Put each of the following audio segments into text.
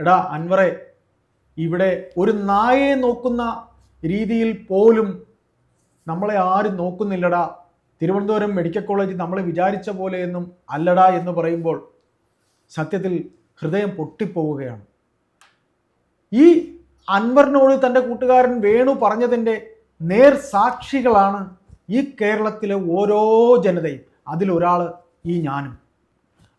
എടാ അൻവറെ ഇവിടെ ഒരു നായയെ നോക്കുന്ന രീതിയിൽ പോലും നമ്മളെ ആരും നോക്കുന്നില്ലടാ. തിരുവനന്തപുരം മെഡിക്കൽ കോളേജ് നമ്മളെ വിചാരിച്ച പോലെയെന്നും അല്ലടാ എന്ന് പറയുമ്പോൾ സത്യത്തിൽ ഹൃദയം പൊട്ടിപ്പോവുകയാണ്. ഈ അൻവറിനോട് തന്റെ കൂട്ടുകാരൻ വേണു പറഞ്ഞതിന്റെ നേർ സാക്ഷികളാണ് ഈ കേരളത്തിലെ ഓരോ ജനതയും. അതിലൊരാൾ ഈ ഞാനും.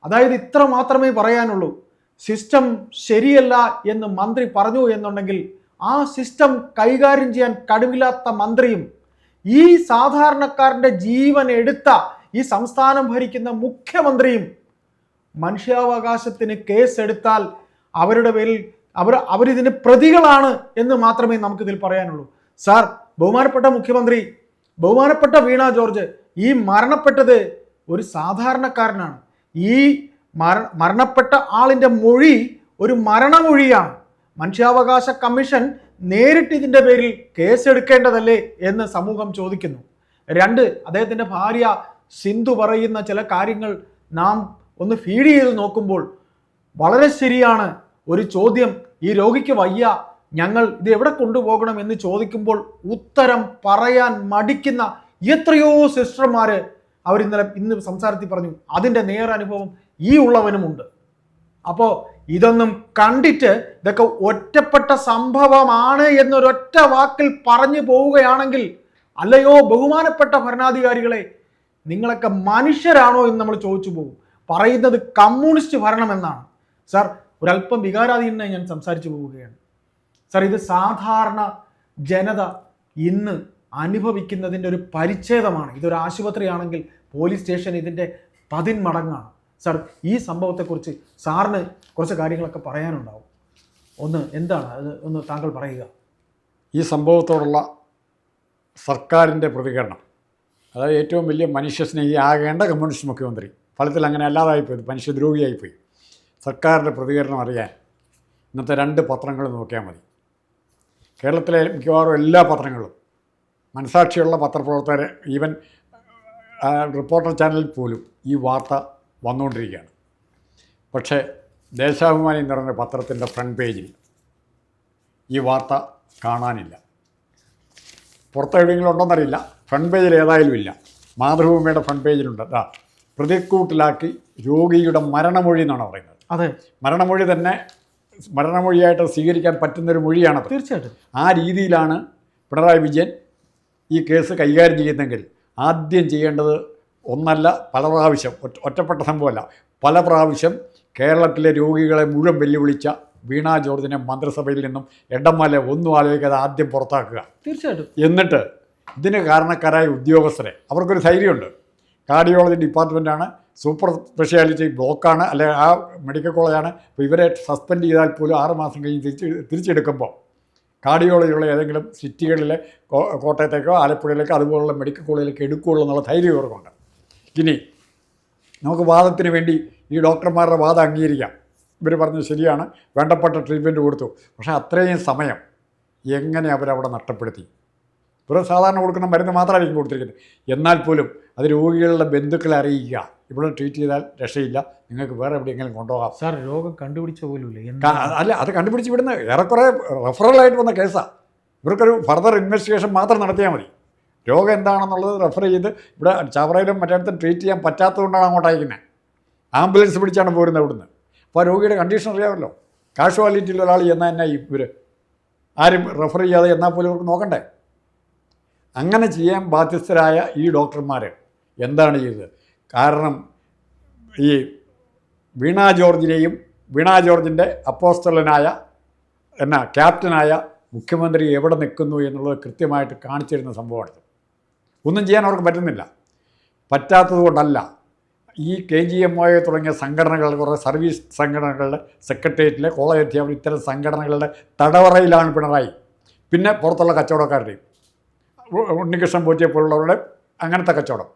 അതായത് ഇത്ര മാത്രമേ പറയാനുള്ളൂ. സിസ്റ്റം ശരിയല്ല എന്ന് മന്ത്രി പറഞ്ഞു എന്നുണ്ടെങ്കിൽ ആ സിസ്റ്റം കൈകാര്യം ചെയ്യാൻ കഴിവില്ലാത്ത മന്ത്രിയും ഈ സാധാരണക്കാരന്റെ ജീവൻ എടുത്ത ഈ സംസ്ഥാനം ഭരിക്കുന്ന മുഖ്യമന്ത്രിയും മനുഷ്യാവകാശത്തിന് കേസെടുത്താൽ അവരുടെ പേരിൽ അവർ അവരിതിന് പ്രതികളാണ് എന്ന് മാത്രമേ നമുക്കിതിൽ പറയാനുള്ളൂ. സാർ ബഹുമാനപ്പെട്ട മുഖ്യമന്ത്രി ബഹുമാനപ്പെട്ട വീണ ജോർജ് ഈ മരണപ്പെട്ടത് ഒരു സാധാരണക്കാരനാണ്. ഈ മര മരണപ്പെട്ട ആളിന്റെ മൊഴി ഒരു മരണമൊഴിയാണ്. മനുഷ്യാവകാശ കമ്മീഷൻ നേരിട്ട് ഇതിന്റെ പേരിൽ കേസെടുക്കേണ്ടതല്ലേ എന്ന് സമൂഹം ചോദിക്കുന്നു. രണ്ട് അദ്ദേഹത്തിന്റെ ഭാര്യ സിന്ധു പറയുന്ന ചില കാര്യങ്ങൾ നാം ഒന്ന് ഫീഡ് ചെയ്ത് നോക്കുമ്പോൾ വളരെ ശരിയാണ് ഒരു ചോദ്യം ഈ രോഗിക്ക് വയ്യ ഞങ്ങൾ ഇത് എവിടെ കൊണ്ടുപോകണം? എന്ന് ചോദിക്കുമ്പോൾ ഉത്തരം പറയാൻ മടിക്കുന്ന എത്രയോ സിസ്റ്റർമാർ അവർ ഇന്നലെ ഇന്ന് സംസാരത്തിൽ പറഞ്ഞു. അതിന്റെ നേരനുഭവം ഈ ഉള്ളവനുമുണ്ട് അപ്പോൾ ഇതൊന്നും കണ്ടിട്ട് ഇതൊക്കെ ഒറ്റപ്പെട്ട സംഭവമാണ് എന്നൊരൊറ്റ വാക്കിൽ പറഞ്ഞു പോവുകയാണെങ്കിൽ അല്ലയോ ബഹുമാനപ്പെട്ട ഭരണാധികാരികളെ നിങ്ങളൊക്കെ മനുഷ്യരാണോ എന്ന് നമ്മൾ ചോദിച്ചു പോകും. പറയുന്നത് കമ്മ്യൂണിസ്റ്റ് ഭരണം എന്നാണ്. സാർ ഒരല്പം വികാരാധീനായി ഞാൻ സംസാരിച്ചു പോവുകയാണ്. സാർ ഇത് സാധാരണ ജനത ഇന്ന് അനുഭവിക്കുന്നതിന്റെ ഒരു പരിച്ഛേദമാണ്. ഇതൊരു ആശുപത്രിയാണെങ്കിൽ പോലീസ് സ്റ്റേഷൻ ഇതിന്റെ പതിന്മടങ്ങാണ്. സാർ ഈ സംഭവത്തെക്കുറിച്ച് സാറിന് കുറച്ച് കാര്യങ്ങളൊക്കെ പറയാനുണ്ടാവും. ഒന്ന് എന്താണ്? അത് ഒന്ന് താങ്കൾ പറയുക. ഈ സംഭവത്തോടുള്ള സർക്കാരിന്റെ പ്രതികരണം. അതായത് ഏറ്റവും വലിയ മനുഷ്യസ്നേഹി ആകേണ്ട കമ്മ്യൂണിസ്റ്റ് മുഖ്യമന്ത്രി. ഫലത്തിൽ അങ്ങനെ അല്ലാതായിപ്പോയി മനുഷ്യദ്രോഹിയായിപ്പോയി സർക്കാരിന്റെ പ്രതികരണം അറിയാൻ ഇന്നത്തെ രണ്ട് പത്രങ്ങൾ നോക്കിയാൽ മതി. കേരളത്തിലെ മിക്കവാറും എല്ലാ പത്രങ്ങളും മനസാക്ഷിയുള്ള പത്രപ്രവർത്തകർ ഈവൻ റിപ്പോർട്ടർ ചാനലിൽ പോലും ഈ വാർത്ത വന്നുകൊണ്ടിരിക്കുകയാണ്. പക്ഷേ ദേശാഭിമാനി എന്ന് പറഞ്ഞ പത്രത്തിന്റെ ഫ്രണ്ട് പേജിൽ ഈ വാർത്ത കാണാനില്ല. പുറത്തെവിടെയെങ്കിലും ഉണ്ടോന്നറിയില്ല. ഫ്രണ്ട് പേജിൽ ഏതായാലും ഇല്ല. മാതൃഭൂമിയുടെ ഫ്രണ്ട് പേജിലുണ്ട് അതാ പ്രതിക്കൂട്ടിലാക്കി രോഗിയുടെ മരണമൊഴി എന്നാണ് പറയുന്നത്. അതെ. മരണമൊഴി തന്നെ മരണമൊഴിയായിട്ട് സ്വീകരിക്കാൻ പറ്റുന്നൊരു മൊഴിയാണ് തീർച്ചയായിട്ടും. ആ രീതിയിലാണ് പിണറായി വിജയൻ ഈ കേസ് കൈകാര്യം ചെയ്യുന്നെങ്കിൽ ആദ്യം ചെയ്യേണ്ടത് ഒന്നല്ല പല പ്രാവശ്യം ഒറ്റപ്പെട്ട സംഭവമല്ല. പല പ്രാവശ്യം കേരളത്തിലെ രോഗികളെ മുഴുവൻ വെല്ലുവിളിച്ച വീണ ജോർജിനെ മന്ത്രിസഭയിൽ നിന്നും എടമല ഒന്നും ആലോചിക്കാതെ ആദ്യം പുറത്താക്കുക. തീർച്ചയായിട്ടും. എന്നിട്ട് ഇതിന് കാരണക്കാരായ ഉദ്യോഗസ്ഥരെ അവർക്കൊരു ധൈര്യമുണ്ട്. കാർഡിയോളജി ഡിപ്പാർട്ട്മെന്റാണ് സൂപ്പർ സ്പെഷ്യാലിറ്റി ബ്ലോക്കാണ് അല്ലെ ആ മെഡിക്കൽ കോളേജാണ്. അപ്പോൾ ഇവരെ സസ്പെൻഡ് ചെയ്താൽ പോലും ആറ് മാസം കഴിഞ്ഞ് തിരിച്ച് തിരിച്ചെടുക്കുമ്പോൾ കാർഡിയോളജിയുള്ള ഏതെങ്കിലും സിറ്റികളിലെ കോട്ടയത്തേക്കോ ആലപ്പുഴയിലേക്കോ അതുപോലുള്ള മെഡിക്കൽ കോളേജിലേക്ക് എടുക്കുകയുള്ളൂ എന്നുള്ള ധൈര്യം ഇവർക്കുണ്ട്. ഇനി നമുക്ക് വാദത്തിന് വേണ്ടി ഈ ഡോക്ടർമാരുടെ വാദം അംഗീകരിക്കാം. ഇവർ പറഞ്ഞത് ശരിയാണ്. വേണ്ടപ്പെട്ട ട്രീറ്റ്മെന്റ് കൊടുത്തു. പക്ഷേ അത്രയും സമയം എങ്ങനെ അവരവിടെ നഷ്ടപ്പെടുത്തി? ഇവർ സാധാരണ കൊടുക്കുന്ന മരുന്ന് മാത്രമായിരിക്കും കൊടുത്തിരിക്കുന്നത്. എന്നാൽ പോലും അത് രോഗികളുടെ ബന്ധുക്കളെ അറിയിക്കുക. ഇവിടെ ട്രീറ്റ് ചെയ്താൽ രക്ഷയില്ല. നിങ്ങൾക്ക് വേറെ എവിടെയെങ്കിലും കൊണ്ടുപോകാം. സാർ രോഗം കണ്ടുപിടിച്ച പോലും അല്ല അത് കണ്ടുപിടിച്ച് വിടുന്ന ഏറെക്കുറെ റെഫറലായിട്ട് വന്ന കേസാണ് ഇവർക്കൊരു ഫർദർ ഇൻവെസ്റ്റിഗേഷൻ മാത്രം നടത്തിയാൽ മതി. രോഗം എന്താണെന്നുള്ളത് റെഫർ ചെയ്ത് ഇവിടെ ചവറയിലും മറ്റിടത്തും ട്രീറ്റ് ചെയ്യാൻ പറ്റാത്തതുകൊണ്ടാണ് അങ്ങോട്ട് അയക്കുന്നത് ആംബുലൻസ് പിടിച്ചാണ് പോരുന്നത് ഇവിടുന്ന്. അപ്പോൾ രോഗിയുടെ കണ്ടീഷൻ അറിയാമല്ലോ. കാഷ്വാലിറ്റിയിൽ ഒരാൾ ചെന്നാൽ തന്നെ ഇവർ ആരും റെഫർ ചെയ്യാതെ എന്നാൽ പോലും ഇവർക്ക് നോക്കണ്ടേ? അങ്ങനെ ചെയ്യാൻ ബാധ്യസ്ഥരായ ഈ ഡോക്ടർമാർ എന്താണ് ചെയ്തത്? കാരണം ഈ വീണ ജോർജിനെയും വീണ ജോർജിന്റെ അപ്പോസ്റ്റലനായ എന്നാ ക്യാപ്റ്റനായ മുഖ്യമന്ത്രി എവിടെ നിൽക്കുന്നു എന്നുള്ളത് കൃത്യമായിട്ട് കാണിച്ചിരുന്ന സംഭവമാണിത് ഒന്നും ചെയ്യാൻ അവർക്ക് പറ്റുന്നില്ല. പറ്റാത്തത് കൊണ്ടല്ല. ഈ കെ ജി എം ഒ തുടങ്ങിയ സംഘടനകൾ കുറേ സർവീസ് സംഘടനകളുടെ സെക്രട്ടേറിയറ്റിലെ കോളേജ് അധ്യാപകർ ഇത്തരം സംഘടനകളുടെ തടവറയിലാണ് പിണറായി. പിന്നെ പുറത്തുള്ള കച്ചവടക്കാരുടെയും ഉണ്ണികൃഷ്ണൻ പോറ്റിയെ പോലുള്ളവരുടെ അങ്ങനത്തെ കച്ചവടം.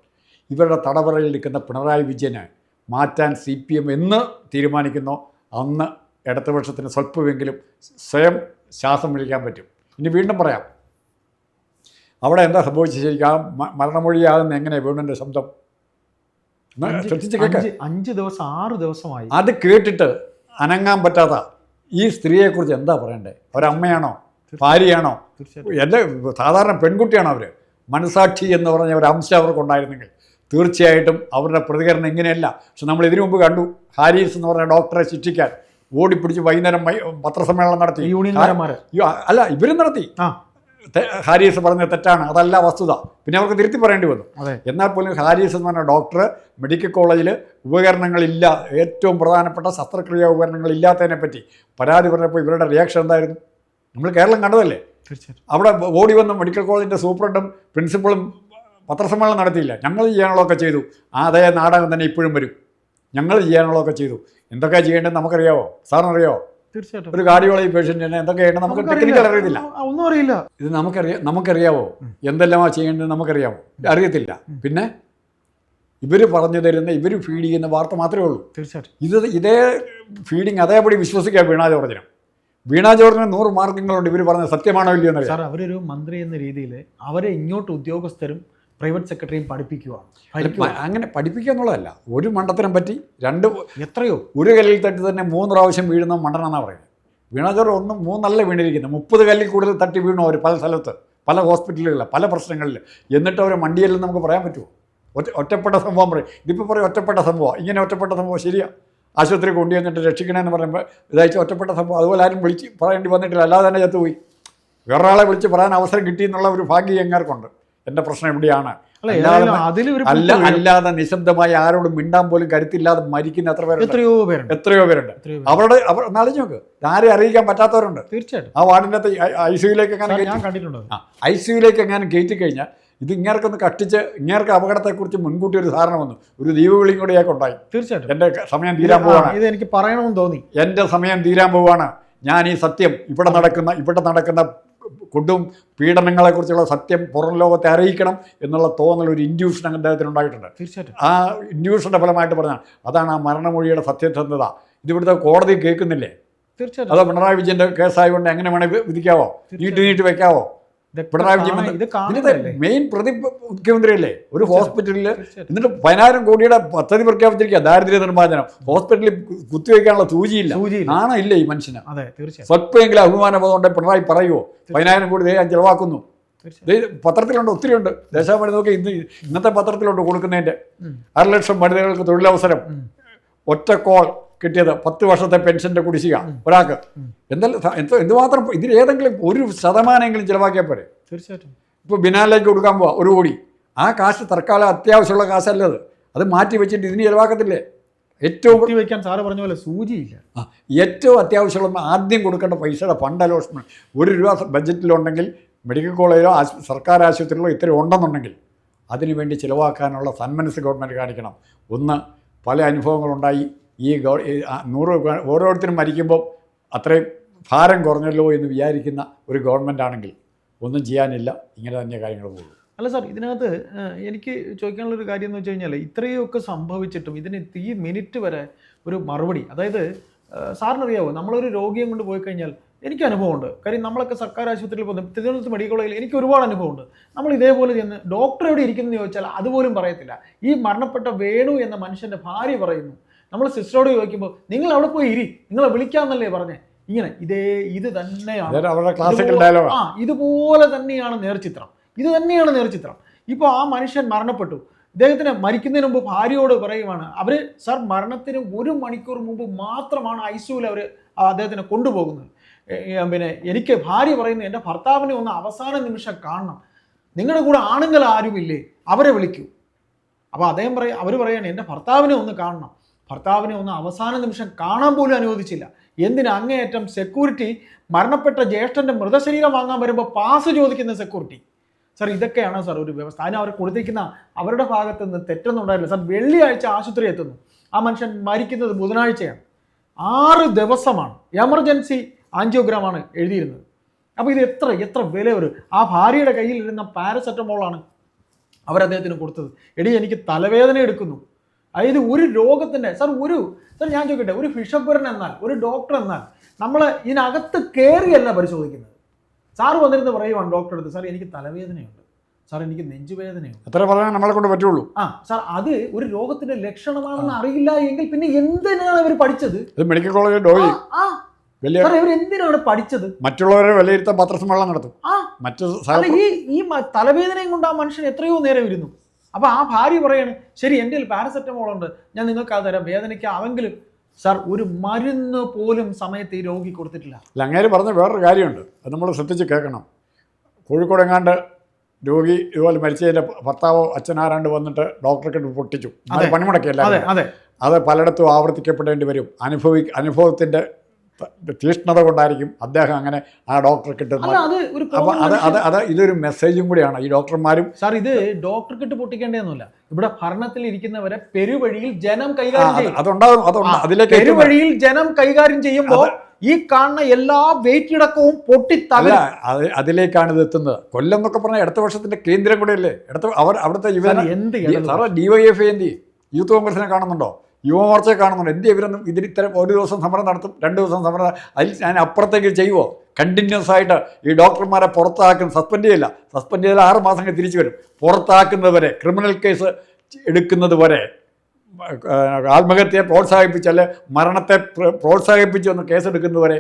ഇവരുടെ തടവറയിൽ നിൽക്കുന്ന പിണറായി വിജയനെ മാറ്റാൻ സി പി എം എന്ന് തീരുമാനിക്കുന്നോ. അന്ന് ഇടതുപക്ഷത്തിന് സ്വല്പമെങ്കിലും സ്വയം ശ്വാസം വിളിക്കാൻ പറ്റും. ഇനി വീണ്ടും പറയാം. അവിടെ എന്താ സംഭവിച്ചത് ശരിക്കും? ആ മരണമൊഴിയാകുന്ന എങ്ങനെ വീടിന്റെ ശബ്ദം? ശ്രദ്ധിച്ച് കേൾക്കാം അഞ്ച് ദിവസം ആറ് ദിവസമായി. അത് കേട്ടിട്ട് അനങ്ങാൻ പറ്റാത്ത ഈ സ്ത്രീയെക്കുറിച്ച് എന്താ പറയണ്ടേ? ഒരമ്മയാണോ? ഭാര്യയാണോ? എന്റെ സാധാരണ പെൺകുട്ടിയാണോ അവർ മനസാക്ഷി എന്ന് പറഞ്ഞ ഒരു അംശം അവർക്കുണ്ടായിരുന്നെങ്കിൽ തീർച്ചയായിട്ടും അവരുടെ പ്രതികരണം ഇങ്ങനെയല്ല. പക്ഷെ നമ്മൾ ഇതിനു മുമ്പ് കണ്ടു. ഹാരീസ് എന്ന് പറഞ്ഞ ഡോക്ടറെ ശിക്ഷിക്കാൻ ഓടിപ്പിടിച്ച് വൈകുന്നേരം പത്രസമ്മേളനം നടത്തി. യൂണിയൻ അല്ല ഇവരും നടത്തി. ഹാരിസ് പറഞ്ഞത് തെറ്റാണ്. അതല്ല വസ്തുത. പിന്നെ അവർക്ക് തിരുത്തി പറയേണ്ടി വന്നു. അതെ. എന്നാൽ പോലും ഹാരിസ് എന്ന് പറഞ്ഞ ഡോക്ടർ മെഡിക്കൽ കോളേജിൽ ഉപകരണങ്ങളില്ല ഏറ്റവും പ്രധാനപ്പെട്ട ശസ്ത്രക്രിയ ഉപകരണങ്ങൾ ഇല്ലാത്തതിനെ പറ്റി പരാതി പറഞ്ഞപ്പോൾ ഇവരുടെ റിയാക്ഷൻ എന്തായിരുന്നു? നമ്മൾ കേരളം കണ്ടതല്ലേ? അവിടെ ഓടി വന്ന മെഡിക്കൽ കോളേജിന്റെ സൂപ്രണ്ടും പ്രിൻസിപ്പളും പത്രസമ്മേളനം നടത്തിയില്ല. ഞങ്ങൾ ചെയ്യാനുള്ളതൊക്കെ ചെയ്തു. ആ അതേ നാടകം തന്നെ ഇപ്പോഴും വരും. ഞങ്ങൾ ചെയ്യാനുള്ളതൊക്കെ ചെയ്തു. എന്തൊക്കെയാണ് ചെയ്യേണ്ടത് നമുക്കറിയാവോ? സാറിനറിയാവോ? തീർച്ചയായിട്ടും. ഒരു കാർഡിയോളജി പേഷ്യന്റിന് എന്തൊക്കെ ചെയ്യണം നമുക്ക് ടെക്നിക്കൽ അറിയത്തില്ല. ഒന്നും അറിയില്ല. ഇത് നമുക്കറിയാം നമുക്കറിയാവോ? എന്തെല്ലാമാ ചെയ്യേണ്ടത് നമുക്കറിയാമോ അറിയത്തില്ല. പിന്നെ ഇവർ പറഞ്ഞു തരുന്ന ഇവർ ഫീഡ് ചെയ്യുന്ന വാർത്ത മാത്രമേ ഉള്ളൂ. തീർച്ചയായിട്ടും. ഇത് ഇതേ ഫീഡിങ് അതേപടി വിശ്വസിക്കുക വീണാ ജോർജിനും. വീണാ ജോർജിന് നൂറ് മാർഗങ്ങളുണ്ട് ഇവർ പറഞ്ഞത് സത്യമാണോ ഇല്ലയോ സാർ അവരൊരു മന്ത്രി എന്ന രീതിയിൽ അവരെ ഇങ്ങോട്ട് ഉദ്യോഗസ്ഥരും പ്രൈവറ്റ് സെക്രട്ടറിയും പഠിപ്പിക്കുക അങ്ങനെ പഠിപ്പിക്കുക എന്നുള്ളതല്ല. ഒരു മണ്ഡത്തിനും പറ്റി രണ്ട് എത്രയോ. ഒരു കല്ലിൽ തട്ടി തന്നെ മൂന്ന് പ്രാവശ്യം വീഴുന്ന മണ്ടനെന്നാണ് പറയുന്നത്. വിണകർ ഒന്നും മൂന്നല്ല വീണിരിക്കുന്നത് മുപ്പത് കല്ലിൽ കൂടുതൽ തട്ടി വീണു അവർ പല സ്ഥലത്ത് പല ഹോസ്പിറ്റലുകളിൽ പല പ്രശ്നങ്ങളിൽ എന്നിട്ട് അവരെ മണ്ടിയല്ലെന്ന് നമുക്ക് പറയാൻ പറ്റുമോ ഒറ്റ ഒറ്റപ്പെട്ട സംഭവം പറയും. ഇതിപ്പോൾ പറയും ഒറ്റപ്പെട്ട സംഭവം. ഇങ്ങനെ ഒറ്റപ്പെട്ട സംഭവം ശരിയാണ് ആശുപത്രി കൊണ്ടുവന്നിട്ട് രക്ഷിക്കണമെന്ന് പറയുമ്പോൾ ഇതായിട്ട് ഒറ്റപ്പെട്ട സംഭവം. അതുപോലെ ആരും വിളിച്ച് പറയേണ്ടി വന്നിട്ടില്ല. അല്ലാതെ തന്നെ ചത്തുപോയി. വേറൊരാളെ വിളിച്ച് പറയാൻ അവസരം കിട്ടി എന്നുള്ള ഒരു ഭാഗ്യം എങ്ങാർക്കുണ്ട്? എന്റെ പ്രശ്നം എവിടെയാണ് അല്ല അല്ലാതെ നിശബ്ദമായി ആരോടും മിണ്ടാൻ പോലും കരുത്തില്ലാതെ മരിക്കുന്ന എത്ര പേരുണ്ട്? എത്രയോ പേരുണ്ട്. എത്രയോ പേരുണ്ട്. അവരുടെ അവർ നാളെ നോക്ക്. ആരെ അറിയിക്കാൻ പറ്റാത്തവരുണ്ട്. തീർച്ചയായിട്ടും. ആ വാർഡിന്റെ അകത്ത് ഐ സിയുലേക്ക് എങ്ങനെ കണ്ടിട്ടുണ്ട്. ഐ സിയുലേക്ക് എങ്ങനെ കയറ്റി കഴിഞ്ഞാൽ ഇത് ഇങ്ങേർക്കൊന്ന് കഷ്ടിച്ച് ഇങ്ങേർക്ക് അപകടത്തെക്കുറിച്ച് മുൻകൂട്ടി ഒരു ധാരണ വന്നു. ഒരു ദീപവിളിയും ഒക്കെ ഉണ്ടായി. തീർച്ചയായിട്ടും. എന്റെ സമയം തീരാൻ പോവാണ്. ഇത് എനിക്ക് പറയണമെന്ന് തോന്നി. എന്റെ സമയം തീരാൻ പോവാണ്. ഞാൻ ഈ സത്യം ഇവിടെ നടക്കുന്ന ഇവിടെ നടക്കുന്ന കൊടും പീഡനങ്ങളെക്കുറിച്ചുള്ള സത്യം പുറം ലോകത്തെ അറിയിക്കണം എന്നുള്ള തോന്നൽ ഒരു ഇൻഡ്യൂഷൻ അദ്ദേഹത്തിന് ഉണ്ടായിട്ടുണ്ട്. തീർച്ചയായിട്ടും. ആ ഇൻഡ്യൂഷന്റെ ഫലമായിട്ട് പറഞ്ഞാൽ അതാണ് ആ മരണമൊഴിയുടെ സത്യസന്ധത. ഇത് ഇവിടുത്തെ കോടതി കേൾക്കുന്നില്ലേ? തീർച്ചയായിട്ടും. അതോ പിണറായി വിജയന്റെ കേസായതുകൊണ്ട് എങ്ങനെ വേണേൽ വി- വിധിക്കാവോ? നീട്ടി നീട്ടി വെക്കാവോ? പിണറായി വിജയൻ മെയിൻ പ്രതി മുഖ്യമന്ത്രിയല്ലേ? ഒരു ഹോസ്പിറ്റലിൽ എന്നിട്ട് പതിനായിരം കോടിയുടെ പദ്ധതി പ്രഖ്യാപിച്ചിരിക്കുക ദാരിദ്ര്യ നിർമ്മാർജനം. ഹോസ്പിറ്റലിൽ കുത്തിവെക്കാനുള്ള സൂചിയില്ല. നാണം ഇല്ല ഈ മനുഷ്യന്. സ്വല്പമെങ്കിലും അഭിമാനബോധം ഉണ്ടെങ്കിൽ പിണറായി പറയുമോ പതിനായിരം കോടി ഞാൻ ചെലവാക്കുന്നു. പത്രത്തിലുണ്ട് ഒത്തിരി ഉണ്ട്. ദേശാമണി നോക്കി ഇന്ന് ഇന്നത്തെ പത്രത്തിലുണ്ട് കൊടുക്കുന്നതിന്റെ. അരലക്ഷം അര ലക്ഷം വനിതകൾക്ക് തൊഴിലവസരം. ഒറ്റക്കോൾ ഒറ്റ കോൾ കിട്ടിയത് പത്ത് വർഷത്തെ പെൻഷന്റെ കുടിശ്ശിക ഒരാൾക്ക്. എന്തെല്ലാം എന്ത് എന്തുമാത്രം ഇതിൽ ഏതെങ്കിലും ഒരു ശതമാനമെങ്കിലും ചിലവാക്കിയാൽ പോരെ? തീർച്ചയായിട്ടും. ഇപ്പോൾ ബിനാലിലേക്ക് കൊടുക്കാൻ പോവാ ഒരു കോടി. ആ കാശ് തൽക്കാലം അത്യാവശ്യമുള്ള കാശല്ല അത്? അത് മാറ്റി വെച്ചിട്ട് ഇതിന് ചിലവാക്കത്തില്ലേ? ഏറ്റവും വെക്കാൻ സാറ് പറഞ്ഞ പോലെ സൂചിയില്ല. ആ, ഏറ്റവും അത്യാവശ്യമുള്ള ആദ്യം കൊടുക്കേണ്ട പൈസയുടെ ഫണ്ട് അലോട്ട്മെന്റ് ഒരു രൂപ ബഡ്ജറ്റിലുണ്ടെങ്കിൽ മെഡിക്കൽ കോളേജിലോ സർക്കാർ ആശുപത്രിയിലോ ഇത്രയും ഉണ്ടെന്നുണ്ടെങ്കിൽ അതിനുവേണ്ടി ചിലവാക്കാനുള്ള സന്മനസ് ഗവൺമെന്റ് കാണിക്കണം. ഒന്ന് പല അനുഭവങ്ങളുണ്ടായി. ഈ ഗവ നൂറ് ഓരോരുത്തരും മരിക്കുമ്പോൾ അത്രയും ഭാരം കുറഞ്ഞല്ലോ എന്ന് വിചാരിക്കുന്ന ഒരു ഗവൺമെന്റ് ആണെങ്കിൽ ഒന്നും ചെയ്യാനില്ല. ഇങ്ങനെ തന്നെ കാര്യങ്ങൾ പോകും. അല്ല സാർ ഇതിനകത്ത് എനിക്ക് ചോദിക്കാനുള്ളൊരു കാര്യം എന്ന് വെച്ച് കഴിഞ്ഞാൽ ഇത്രയൊക്കെ സംഭവിച്ചിട്ടും ഇതിന് ഈ മിനിറ്റ് വരെ ഒരു മറുപടി അതായത് സാറിനറിയാവോ നമ്മളൊരു രോഗിയെ കൊണ്ട് പോയി കഴിഞ്ഞാൽ എനിക്ക് അനുഭവമുണ്ട്. കാര്യം നമ്മളൊക്കെ സർക്കാർ ആശുപത്രിയിൽ പോകുന്നത് തിരുവനന്തപുരത്ത് മെഡിക്കൽ കോളേജിൽ എനിക്ക് ഒരുപാട് അനുഭവമുണ്ട്. നമ്മൾ ഇതേപോലെ ചെന്ന് ഡോക്ടർ എവിടെ ഇരിക്കുന്നു ചോദിച്ചാൽ അതുപോലും പറയത്തില്ല. ഈ മരണപ്പെട്ട വേണു എന്ന മനുഷ്യന്റെ ഭാര്യ പറയുന്നു നമ്മൾ സിസ്റ്ററോട് ചോദിക്കുമ്പോൾ നിങ്ങൾ അവിടെ പോയി ഇരി നിങ്ങളെ വിളിക്കാമെന്നല്ലേ പറഞ്ഞേ? ഇങ്ങനെ ഇതേ ഇത് തന്നെയാണ്. ആ. ഇതുപോലെ തന്നെയാണ് നേർചിത്രം. ഇത് തന്നെയാണ് നേർചിത്രം. ഇപ്പോൾ ആ മനുഷ്യൻ മരണപ്പെട്ടു. ഇദ്ദേഹത്തിന് മരിക്കുന്നതിന് മുമ്പ് ഭാര്യയോട് പറയുവാണ് അവർ സർ മരണത്തിന് ഒരു മണിക്കൂർ മുമ്പ് മാത്രമാണ് ഐ സിയുവിൽ അവർ അദ്ദേഹത്തിനെ കൊണ്ടുപോകുന്നത്. പിന്നെ എനിക്ക് ഭാര്യ പറയുന്നു എന്റെ ഭർത്താവിനെ ഒന്ന് അവസാന നിമിഷം കാണണം. നിങ്ങളുടെ കൂടെ ആണുങ്ങൾ ആരുമില്ലേ? അവരെ വിളിക്കൂ. അപ്പോൾ അദ്ദേഹം പറയും അവർ പറയാണ് എന്റെ ഭർത്താവിനെ ഒന്ന് കാണണം. ഭർത്താവിനെ ഒന്ന് അവസാന നിമിഷം കാണാൻ പോലും അനുവദിച്ചില്ല. എന്തിന് അങ്ങേയറ്റം സെക്യൂരിറ്റി മരണപ്പെട്ട ജ്യേഷ്ഠന്റെ മൃതശരീരം വാങ്ങാൻ വരുമ്പോൾ പാസ് ചോദിക്കുന്ന സെക്യൂരിറ്റി സാർ ഇതൊക്കെയാണ് സാർ ഒരു വ്യവസ്ഥ. അതിന് അവർ കൊടുത്തിരിക്കുന്ന അവരുടെ ഭാഗത്ത് നിന്ന് തെറ്റൊന്നും ഉണ്ടായില്ല. സാർ വെള്ളിയാഴ്ച ആശുപത്രി എത്തുന്നു. ആ മനുഷ്യൻ മരിക്കുന്നത് ബുധനാഴ്ചയാണ്. ആറ് ദിവസമാണ്. എമർജൻസി ആൻജിയോഗ്രാമാണ് എഴുതിയിരുന്നത്. അപ്പോൾ ഇത് എത്ര എത്ര വില ഒരു ആ ഭാര്യയുടെ കയ്യിൽ ഇരുന്ന പാരസെറ്റമോളാണ് അവരദ്ദേഹത്തിന് കൊടുത്തത്. എടി എനിക്ക് തലവേദന എടുക്കുന്നു. അതായത് ഒരു രോഗത്തിന്റെ സാർ ഒരു സാർ ഞാൻ ചോദിക്കട്ടെ ഒരു ഫിഷപ്പുരൻ എന്നാൽ ഒരു ഡോക്ടർ എന്നാൽ നമ്മൾ ഇതിനകത്ത് കയറിയല്ല പരിശോധിക്കുന്നത്. സാറ് വന്നിരുന്ന് പറയുവാണ് ഡോക്ടർ അടുത്ത് സാർ എനിക്ക് തലവേദനയുണ്ട്. സാർ എനിക്ക് നെഞ്ചുവേദനയുണ്ട്. അത്ര പറയാൻ നമ്മളെ കൊണ്ട് പറ്റുള്ളൂ. ആ സാർ അത് ഒരു രോഗത്തിന്റെ ലക്ഷണമാണെന്ന് അറിയില്ല എങ്കിൽ പിന്നെ എന്തിനാണ് അവർ പഠിച്ചത്? മെഡിക്കൽ കോളേജ് ഡോയി സാർ ഇവർ എന്തിനാണ് പഠിച്ചത്? മറ്റുള്ളവരെ വിലയിരുത്താൻ പത്രസമ്മേളനം നടത്തും. മറ്റു ഈ ഈ തലവേദനയും കൊണ്ട് ആ മനുഷ്യൻ എത്രയോ നേരം ഇരുന്നു. അപ്പൊ ആ ഭാര്യ പറയാണ് ശരി എന്റെ കയ്യിൽ പാരസെറ്റമോൾ ഉണ്ട്. ഞാൻ നിങ്ങൾക്ക് അത് തരാം. വേദനയ്ക്ക് അതെങ്കിലും സാർ ഒരു മരുന്ന് പോലും സമയത്ത് ഈ രോഗി കൊടുത്തിട്ടില്ല. അല്ല അങ്ങേര് പറഞ്ഞ വേറൊരു കാര്യമുണ്ട്. അത് നമ്മൾ ശ്രദ്ധിച്ച് കേൾക്കണം. കോഴിക്കോട് എങ്ങാണ്ട് രോഗി ഇതുപോലെ മരിച്ചതിന്റെ ഭർത്താവോ അച്ഛനാരാണ്ട് വന്നിട്ട് ഡോക്ടർക്ക് പൊട്ടിച്ചു. പണിമുടക്കിയല്ല അതെ. അതെ അത്. പലയിടത്തും ആവർത്തിക്കപ്പെടേണ്ടി വരും. അനുഭവി അനുഭവത്തിന്റെ തീഷ്ണത കൊണ്ടായിരിക്കും അദ്ദേഹം അങ്ങനെ ആ ഡോക്ടർ അല്ല കിട്ടുന്നത് അത് ഒരു അപ്പം അത് അത് അത് ഇതൊരു മെസ്സേജും കൂടിയാണ്. ഈ ഡോക്ടർമാരും സാർ ഇത് ഡോക്ടർ കിട്ട് പൊട്ടിക്കേണ്ടതൊന്നുമില്ല. ഇവിടെ ഭരണത്തിൽ ഇരിക്കുന്നവരെ പെരുവഴിയിൽ ജനം ആ, കൈകാര്യം അത് ചെയ്യും. അതുണ്ടാകും അതുണ്ട്. അതിലേക്ക് പെരുവഴിയിൽ ജനം കൈകാര്യം ചെയ്യുമ്പോൾ ഈ കാണുന്ന എല്ലാ വെയിറ്റ് ഇടക്കവും പൊട്ടി തല അതിലേക്കാണ് ഇത് എത്തുന്നത്. കൊല്ലം എന്നൊക്കെ പറഞ്ഞാൽ ഇടത്ത വർഷത്തിന്റെ കേന്ദ്രം കൂടെയല്ലേ? അടുത്ത അവർ അവിടുത്തെ യുവ എന്ത് സാറേ ഡിവൈഎഫ് എന്ത് ചെയ്യും? യൂത്ത് കോൺഗ്രസിനെ കാണുന്നുണ്ടോ? യുവമോർച്ചയെ കാണുന്നുണ്ട്. എന്ത് ഇവരൊന്നും ഇതിന് ഇത്തരം ഒരു ദിവസം സമരം നടത്തും രണ്ട് ദിവസം സമരം അതിൽ ഞാൻ അപ്പുറത്തേക്ക് ചെയ്യുമോ കണ്ടിന്യൂസ് ആയിട്ട് ഈ ഡോക്ടർമാരെ പുറത്താക്കും സസ്പെൻഡ് ചെയ്യില്ല. സസ്പെൻഡ് ചെയ്താൽ ആറ് മാസം കഴിഞ്ഞ് തിരിച്ചു വരും. പുറത്താക്കുന്നത് വരെ ക്രിമിനൽ കേസ് എടുക്കുന്നത് വരെ ആത്മഹത്യയെ പ്രോത്സാഹിപ്പിച്ചാൽ മരണത്തെ പ്ര- പ്രോത്സാഹിപ്പിച്ചു എന്ന് കേസെടുക്കുന്നതുവരെ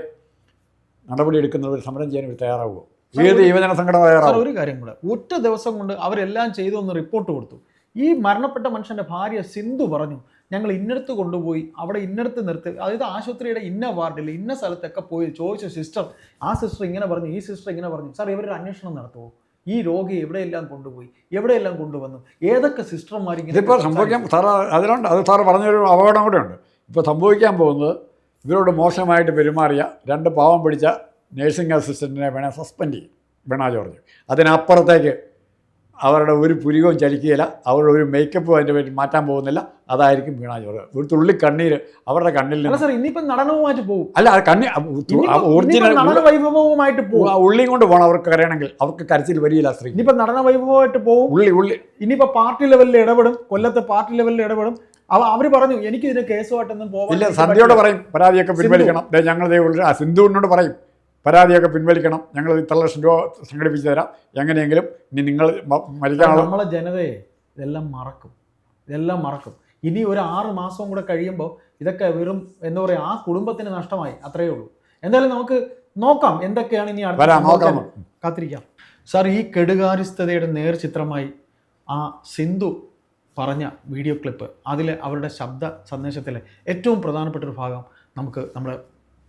നടപടി എടുക്കുന്നവർ സമരം ചെയ്യാൻ ഇവർ തയ്യാറാവുമോ ഏത് യുവജന സംഘടന തയ്യാറാവും ഒരു കാര്യം കൂടെ. ഒറ്റ ദിവസം കൊണ്ട് അവരെല്ലാം ചെയ്തു എന്ന് റിപ്പോർട്ട് കൊടുത്തു. ഈ മരണപ്പെട്ട മനുഷ്യന്റെ ഭാര്യ സിന്ധു പറഞ്ഞു ഞങ്ങൾ ഇന്നടത്ത് കൊണ്ടുപോയി അവിടെ ഇന്നടത്ത് നിർത്തി. അതായത് ആശുപത്രിയുടെ ഇന്ന വാർഡിൽ ഇന്ന സ്ഥലത്തൊക്കെ പോയി ചോദിച്ച സിസ്റ്റർ ആ സിസ്റ്റർ ഇങ്ങനെ പറഞ്ഞു ഈ സിസ്റ്റർ ഇങ്ങനെ പറഞ്ഞു സാർ ഇവരൊരു അന്വേഷണം നടത്തുമോ ഈ രോഗി എവിടെയെല്ലാം കൊണ്ടുപോയി? എവിടെയെല്ലാം കൊണ്ടുവന്നു? ഏതൊക്കെ സിസ്റ്റർമാർ ഇതിപ്പോൾ സംഭവിക്കാൻ സാർ അതിലുണ്ട്. അത് സാറ് പറഞ്ഞൊരു അപകടം കൂടെ ഉണ്ട് ഇപ്പോൾ സംഭവിക്കാൻ പോകുന്നത് ഇവരോട് മോശമായിട്ട് പെരുമാറിയ രണ്ട് പാവം പിടിച്ച നേഴ്സിംഗ് അസിസ്റ്റന്റിനെ വേണേൽ സസ്പെൻഡ് ചെയ്യും വീണ ജോർജ്. അതിനപ്പുറത്തേക്ക് അവരുടെ ഒരു പുരികവും ചലിക്കുകയില്ല. അവരുടെ ഒരു മേക്കപ്പും അതിന്റെ പേരിൽ മാറ്റാൻ പോകുന്നില്ല. അതായിരിക്കും വീണാ ജോർജ്. ഒരു തുള്ളി കണ്ണീര് അവരുടെ കണ്ണിൽ നിന്ന് സാർ ഇനിയിപ്പം നടനവുമായിട്ട് പോകും അല്ല കണ്ണി ഒറിജിനൽ വൈഭവവുമായിട്ട് പോകും ഉള്ളി കൊണ്ട് പോകണം അവർക്ക് കരയണമെങ്കിൽ അവർക്ക് കരച്ചിൽ വരിയില്ല സ്ത്രീ ഇനിയിപ്പം നടന വൈഭവമായിട്ട് പോകും ഉള്ളി ഉള്ളി. ഇനിയിപ്പോ പാർട്ടി ലെവലിൽ ഇടപെടും. കൊല്ലത്ത് പാർട്ടി ലെവലിൽ ഇടപെടും. അവ അവർ പറഞ്ഞു എനിക്ക് ഇതിന് കേസുമായിട്ടൊന്നും പോകാം ഇല്ല സന്ധ്യയോട് പറയും പരാതിയൊക്കെ പിൻവലിക്കണം. ഞങ്ങൾ ആ സിന്ധുവിനോട് പറയും പരാതിയൊക്കെ പിൻവലിക്കണം. ഞങ്ങൾ ഇത്ര ലക്ഷം രൂപ സംഘടിപ്പിച്ചു തരാം. എങ്ങനെയെങ്കിലും ഇനി നിങ്ങൾ മരിക്കാനുള്ള നമ്മളെ ജനതയെ ഇതെല്ലാം മറക്കും. ഇതെല്ലാം മറക്കും. ഇനി ഒരു ആറ് മാസവും കൂടെ കഴിയുമ്പോൾ ഇതൊക്കെ വെറും എന്താ പറയുക ആ കുടുംബത്തിന് നഷ്ടമായി. അത്രയേ ഉള്ളൂ. എന്തായാലും നമുക്ക് നോക്കാം എന്തൊക്കെയാണ് ഇനി അടുത്ത. കാത്തിരിക്കാം. സാർ ഈ കെടുകാര്യസ്ഥതയുടെ നേർചിത്രമായി ആ സിന്ധു പറഞ്ഞ വീഡിയോ ക്ലിപ്പ് അതിൽ അവരുടെ ശബ്ദ സന്ദേശത്തിലെ ഏറ്റവും പ്രധാനപ്പെട്ട ഒരു ഭാഗം നമുക്ക് നമ്മുടെ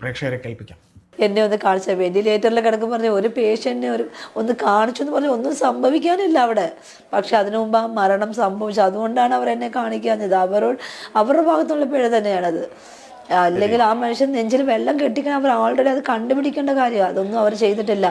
പ്രേക്ഷകരെ കേൾപ്പിക്കാം. എന്നെ ഒന്ന് കാണിച്ച വെന്റിലേറ്ററിൽ കിടക്കും പറഞ്ഞ ഒരു പേഷ്യന്റിനെ ഒരു ഒന്ന് കാണിച്ചു എന്ന് പറഞ്ഞാൽ ഒന്നും സംഭവിക്കാനില്ല അവിടെ. പക്ഷെ അതിനു മുമ്പ് ആ മരണം സംഭവിച്ചു. അതുകൊണ്ടാണ് അവർ എന്നെ കാണിക്കാഞ്ഞത്. അവരോട് അവരുടെ ഭാഗത്തുള്ള പിഴ തന്നെയാണത്. അല്ലെങ്കിൽ ആ മനുഷ്യൻ നെഞ്ചിൽ വെള്ളം കെട്ടിക്കാൻ അവർ ഓൾറെഡി അത് കണ്ടുപിടിക്കേണ്ട കാര്യമാണ്. അതൊന്നും അവർ ചെയ്തിട്ടില്ല.